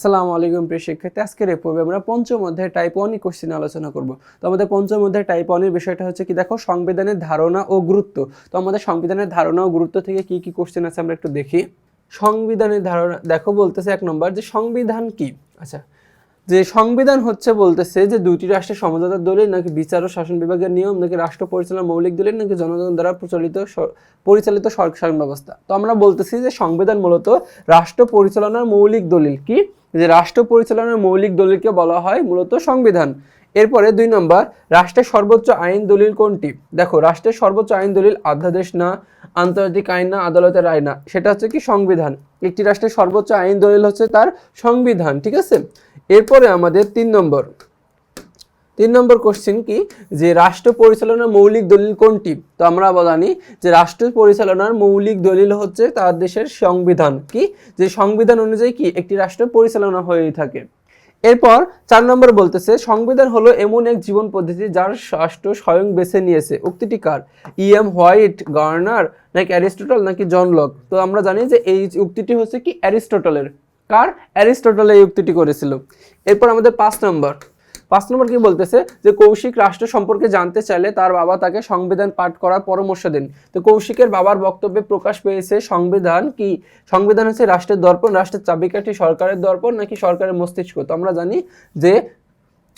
আসসালামু আলাইকুম প্রিয় শিক্ষার্থী। আজকের এই পর্বে আমরা পঞ্চম অধ্যায় টাইপ ওয়ানই কোশ্চেন আলোচনা করব। তো আমাদের পঞ্চম অধ্যায় টাইপ ওয়ানের বিষয়টা হচ্ছে কি, দেখো সংবিধানের ধারণা ও গুরুত্ব। তো আমাদের সংবিধানের ধারণা ও গুরুত্ব থেকে কি কি কোশ্চেন আছে আমরা একটু দেখি। সংবিধানের ধারণা, দেখো বলতেছে এক নম্বর যে সংবিধান কি? আচ্ছা যে সংবিধান হচ্ছে বলতেছে যে দুইটি রাষ্ট্রের সমঝোতার দলিল নাকি বিচার ও শাসন বিভাগের নিয়ম নাকি রাষ্ট্র পরিচালনার মৌলিক দলিল নাকি জনগণ দ্বারা প্রচলিত পরিচালিত শাসন ব্যবস্থা। তো আমরা বলতেছি যে সংবিধান মূলত রাষ্ট্র পরিচালনার মৌলিক দলিল কি? যে রাষ্ট্র পরিচালনার মৌলিক দলিলকে বলা হয় মূলত সংবিধান। এরপরে দুই নম্বর, রাষ্ট্রের সর্বোচ্চ আইন দলিল কোনটি? দেখো, রাষ্ট্রের সর্বোচ্চ আইন দলিল অধ্যাদেশ না আন্তর্জাতিক আইন না, আদালতের আইন না, সেটা হচ্ছে কি সংবিধান। একটি রাষ্ট্রের সর্বোচ্চ আইন দলিল হচ্ছে তার সংবিধান, ঠিক আছে? এরপরে আমাদের তিন নম্বর। তিন নম্বর কোশ্চেন কি? যে রাষ্ট্র পরিচালনার মৌলিক দলিল কোনটি? তো আমরা জানি যে রাষ্ট্র পরিচালনার মৌলিক দলিল হচ্ছে তার দেশের সংবিধান, কি? যে সংবিধান অনুযায়ী কি? একটি রাষ্ট্র পরিচালনা হয়ে থাকে। এরপর চার নম্বর বলতেছে, সংবিধান হলো এমন এক জীবন পদ্ধতি যার রাষ্ট্র স্বয়ং বেছে নিয়েছে। উক্তিটি কার? ই এম হোয়াইট গার্নার নাকি অ্যারিস্টোটল নাকি জন লক? তো আমরা জানি যে এই উক্তিটি হচ্ছে কি অ্যারিস্টোটলের। কার? অ্যারিস্টোটল এই উক্তিটি করেছিল। এরপর আমাদের পাঁচ নম্বর। পাঁচ নম্বর কি বলতেছে যে কৌশিক রাষ্ট্র সম্পর্কে জানতে চাইলে তার বাবা তাকে সংবিধান পাঠ করার পরামর্শ দেন। তো কৌশিকের বাবার বক্তব্যে প্রকাশ পেয়েছে সংবিধান কি? সংবিধান হচ্ছে রাষ্ট্রের দর্পণ, রাষ্ট্রের চাবিকাঠি সরকারের দর্পণ নাকি সরকারের মস্তিষ্ক? তো আমরা জানি যে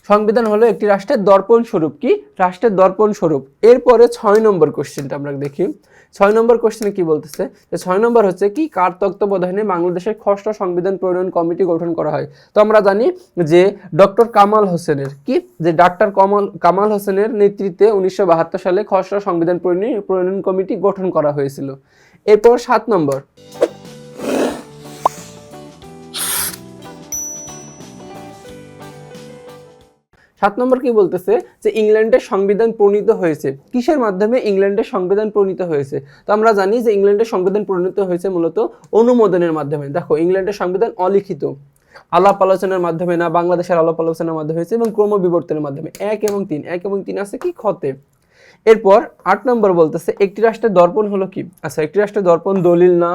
সংবিধান হলো একটি রাষ্ট্রের দর্পণ স্বরূপ কি? রাষ্ট্রের দর্পণ স্বরূপ। এরপরে ছয় নম্বর কোশ্চেনটা আমরা দেখি। ছয় নম্বর কোশ্চেনে কি বলতেছে? যে ছয় নম্বর হচ্ছে কি? কার তত্ত্বাবধানে বাংলাদেশের খসড়া সংবিধান প্রণয়ন কমিটি গঠন করা হয়? তো আমরা জানি যে ডক্টর কামাল হোসেনের কি? যে ডাক্তার কামাল কামাল হোসেনের নেতৃত্বে উনিশশো বাহাত্তর সালে খসড়া সংবিধান প্রণয়ন প্রণয়ন কমিটি গঠন করা হয়েছিল। এরপর সাত নম্বর। সাত নম্বর কি বলতেছে? যে ইংল্যান্ডের সংবিধান প্রণীত হয়েছে। কিসের মাধ্যমে ইংল্যান্ডের সংবিধান প্রণীত হয়েছে? তো আমরা জানি যে ইংল্যান্ডের সংবিধান প্রণীত হয়েছে মূলত অনুমোদনের মাধ্যমে। দেখো ইংল্যান্ডের সংবিধান অলিখিত। আলাপ আলোচনার মাধ্যমে না, বাংলাদেশের আলাপ আলোচনার মাধ্যমে হয়েছে এবং ক্রম বিবর্তনের মাধ্যমে। এক এবং তিন। এক এবং তিন আছে কি? খতে এরপর আট নম্বর বলতেছে, একটি রাষ্ট্রের দর্পণ হলো কি? আচ্ছা একটি রাষ্ট্রের দর্পণ দলিল না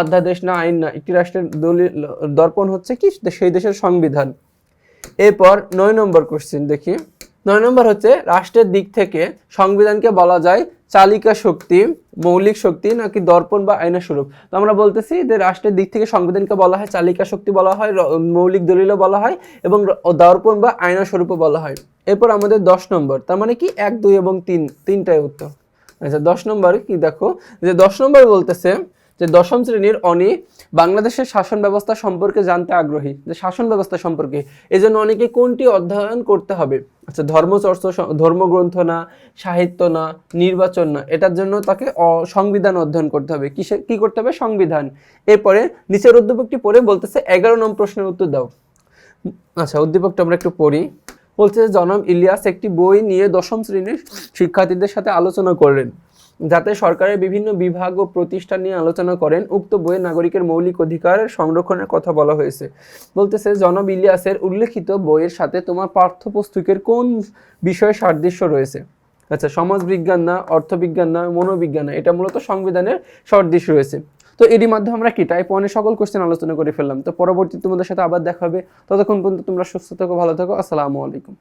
অধ্যাদেশ না, আইন না, একটি রাষ্ট্রের দলিল, দর্পণ হচ্ছে কি? সেই দেশের সংবিধান। এরপর নয় নম্বর কোশ্চেন দেখি। নয় নম্বর হচ্ছে, রাষ্ট্রের দিক থেকে সংবিধানকে বলা যায় চালিকা শক্তি, মৌলিক শক্তি নাকি দর্পণ বা আইনা স্বরূপ। তো আমরা বলতেছি যে, রাষ্ট্রের দিক থেকে সংবিধানকে বলা হয়, চালিকা শক্তি বলা হয় মৌলিক দলিলও বলা হয় এবং দর্পণ বা আইনা স্বরূপও বলা হয়। এরপর আমাদের দশ নম্বর, তার মানে কি এক, দুই এবং তিন, তিনটাই উত্তর। আচ্ছা দশ নম্বর কি দেখো? যে দশ নম্বর বলতেছে যে দশম শ্রেণির অনি বাংলাদেশের শাসন ব্যবস্থা সম্পর্কে জানতে আগ্রহী। যে শাসন ব্যবস্থা সম্পর্কে। এই জন্য অনেকে কোনটি অধ্যয়ন করতে হবে? আচ্ছা ধর্মচর্চ, ধর্মগ্রন্থ না, সাহিত্য না, নির্বাচন না, এটার জন্য তাকে সংবিধান অধ্যয়ন করতে হবে। কিসে, কি করতে হবে? সংবিধান। এরপরে নিচের উদ্দীপকটি পড়ে বলতেছে, এগারো নম্বর প্রশ্নের উত্তর দাও। আচ্ছা উদ্দীপকটা আমরা একটু পড়ি। বলছে যে, জনাব ইলিয়াস একটি বই নিয়ে দশম শ্রেণির শিক্ষার্থীদের সাথে আলোচনা করলেন। যাতে সরকারের বিভিন্ন বিভাগ ও প্রতিষ্ঠান নিয়ে আলোচনা করেন, উক্ত বইয়ে নাগরিকের মৌলিক অধিকার সংরক্ষণের কথা বলা হয়েছে। বলতেছে, জনাব ইলিয়াসের উল্লেখিত বইয়ের সাথে তোমার পাঠ্যপুস্তকের কোন বিষয়ে সাদৃশ্য রয়েছে? আচ্ছা সমাজবিজ্ঞান না, অর্থবিজ্ঞান না, মনোবিজ্ঞান না, এটা মূলত সংবিধানের সদৃশ রয়েছে। তো এরই মাধ্যমে আমরা কি টাইপ ওয়ানের সকল কোশ্চেন আলোচনা করে ফেললাম। তো পরবর্তী তোমাদের সাথে আবার দেখা হবে। ততক্ষণ পর্যন্ত তোমরা সুস্থ থাকো, ভালো থাকো। আসসালামু আলাইকুম।